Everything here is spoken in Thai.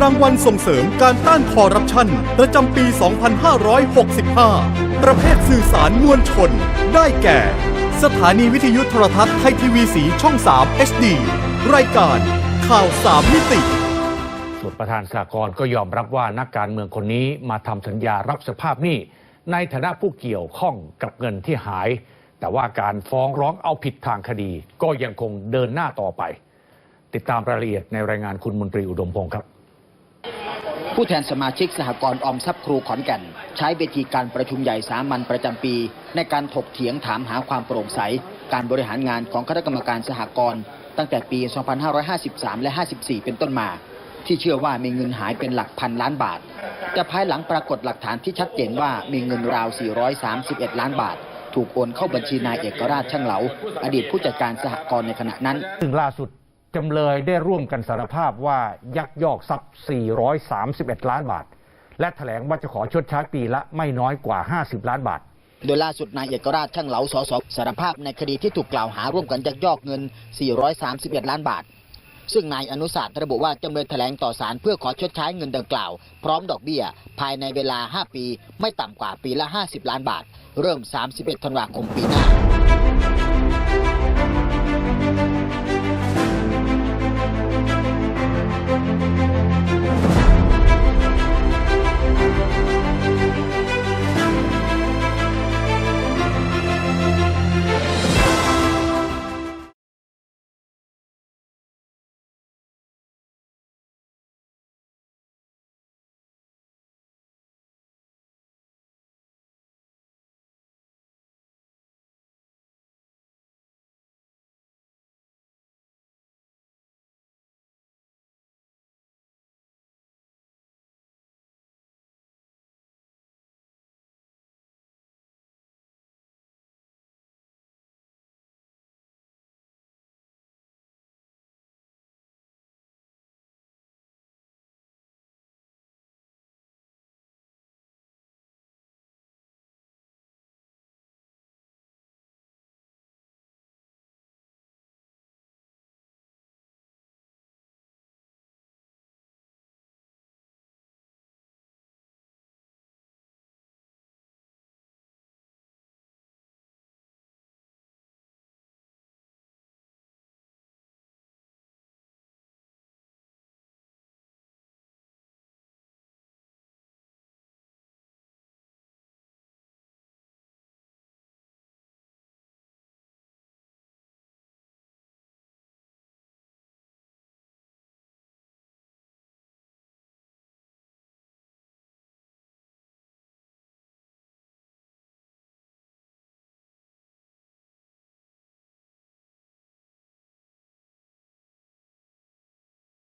รางวัลส่งเสริมการต้านคอร์รัปชัน ประจำปี 2565 ประเภทสื่อสารมวลชน ได้แก่ สถานีวิทยุโทรทัศน์ไทยทีวีสีช่อง 3 HD รายการ ข่าวสามมิติ ส่วนประธานสากลก็ยอมรับว่านักการเมืองคนนี้มาทำสัญญารับสภาพหนี้ในฐานะผู้เกี่ยวข้องกับเงินที่หาย แต่ว่าการฟ้องร้องเอาผิดทางคดี ก็ยังคงเดินหน้าต่อไป ติดตามรายละเอียดในรายงานคุณมนตรีอุดมพงศ์ครับ ผู้แทนสมาชิกสหกรณ์ออมทรัพย์ครูขอนแก่น ใช้เวทีการประชุมใหญ่สามัญประจำปี ในการถกเถียงถามหาความโปร่งใส การบริหารงานของคณะกรรมการสหกรณ์ตั้งแต่ปี 2553 และ 54 เป็นต้นมา ที่เชื่อว่ามีเงินหายเป็นหลักพันล้านบาท แต่ภายหลังปรากฏหลักฐานที่ชัดเจนว่ามีเงินราว 431 ล้านบาท ถูกโอนเข้าบัญชีนายเอกราชช่างเหลา อดีตผู้จัดการสหกรณ์ในขณะนั้นซึ่งล่าสุด จำเลยได้ร่วมกันสารภาพว่ายักยอกทรัพย์ 431 ล้านบาท และแถลงว่าจะขอชดใช้ปีละไม่น้อยกว่า 50 ล้านบาท โดยล่าสุดนายเอกราชช่างเหลาสสสารภาพในคดีที่ถูกกล่าวหาร่วมกันยักยอกเงิน 431 ล้านบาท ซึ่งนายอนุสาสตร์ระบุว่าจำเลยแถลงต่อศาลเพื่อขอชดใช้เงินดังกล่าว พร้อมดอกเบี้ย ภายในเวลา 5 ปี ไม่ต่ำกว่าปีละ 50 ล้านบาท เริ่ม 31 ธันวาคมปีหน้า